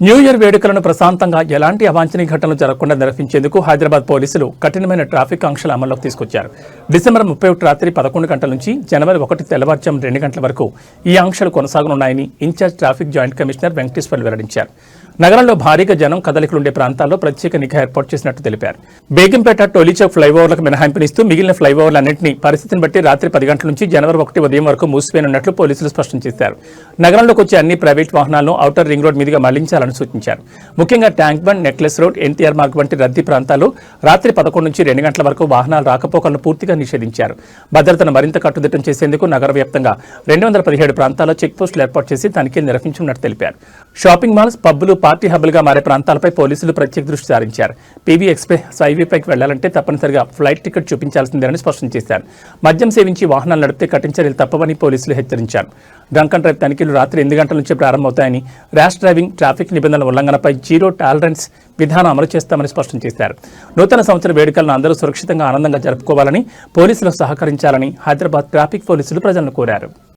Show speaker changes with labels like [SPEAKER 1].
[SPEAKER 1] New year వేడుకలను ప్రశాంతంగా ఎలాంటి అవాంఛనీయ ఘటనలు జరగకుండా నిర్వహించేందుకు హైదరాబాద్ పోలీసులు కఠినమైన ట్రాఫిక్ ఆంక్షలు అమల్లోకి తీసుకొచ్చారు. డిసెంబర్ ముప్పై ఒకటి రాత్రి పదకొండు గంటల నుంచి జనవరి ఒకటి తెల్లవారుజాము రెండు గంటల వరకు ఈ ఆంక్షలు కొనసాగనున్నాయని in-charge traffic joint commissioner Venkateswarlu వెల్లడించారు. నగరంలో భారీగా జనం కదలికలుండే ప్రాంతాల్లో ప్రత్యేక నిఘా ఏర్పాటు చేసినట్టు తెలిపారు. బేగంపేట టోలీచౌక్ ఫ్లైఓవర్లకు మినహాయింపునిస్తూ మిగిలిన ఫ్లైఓవర్లన్నింటినీ పరిస్థితిని బట్టి రాత్రి పది గంటల నుంచి జనవరి ఒకటి ఉదయం వరకు మూసివేయనున్నట్లు పోలీసులు స్పష్టం చేశారు. నగరంలోకి వచ్చే అన్ని ప్రైవేట్ వాహనాలను ఔటర్ రింగ్ రోడ్ మీదుగా మళ్ళించాలని సూచించారు. ముఖ్యంగా tank bund necklace road NTR Marg వంటి రద్దీ ప్రాంతాల్లో రాత్రి పదకొండు నుంచి రెండు గంటల వరకు వాహనాలు రాకపోకలను పూర్తిగా నిషేధించారు. భద్రతను మరింత కట్టుదిట్టం చేసేందుకు నగర వ్యాప్తంగా రెండు వందల పదిహేడు ప్రాంతాల్లో చెక్పోస్టులు ఏర్పాటు చేసి తనిఖీలు నిర్వహించనున్నట్టు తెలిపారు. షాపింగ్ మాల్స్ పబ్బులు పార్టీ హబ్బులుగా మారే ప్రాంతాలపై పోలీసులు ప్రత్యేక దృష్టి సారించారు. పీవీ ఎక్స్ప్రెస్ హైవేపైకి వెళ్ళాలంటే తప్పనిసరిగా ఫ్లైట్ టికెట్ చూపించాల్సిందేనని స్పష్టం చేశారు. మద్యం సేవించి వాహనాలు నడిపితే కఠిన చర్యలు తప్పవని పోలీసులు హెచ్చరించారు. డ్రంక్ అండ్ డ్రైవ్ తనిఖీలు రాత్రి ఎనిమిది గంటల నుంచి ప్రారంభమవుతాయని ర్యాష్ డ్రైవింగ్ ట్రాఫిక్ నిబంధనల ఉల్లంఘనపై జీరో టాలరెన్స్ విధానం అమలు చేస్తామని స్పష్టం చేశారు. నూతన సంవత్సర వేడుకలను అందరూ సురక్షితంగా ఆనందంగా జరుపుకోవాలని పోలీసులు సహకరించాలని హైదరాబాద్ ట్రాఫిక్ పోలీసులు ప్రజలను కోరారు.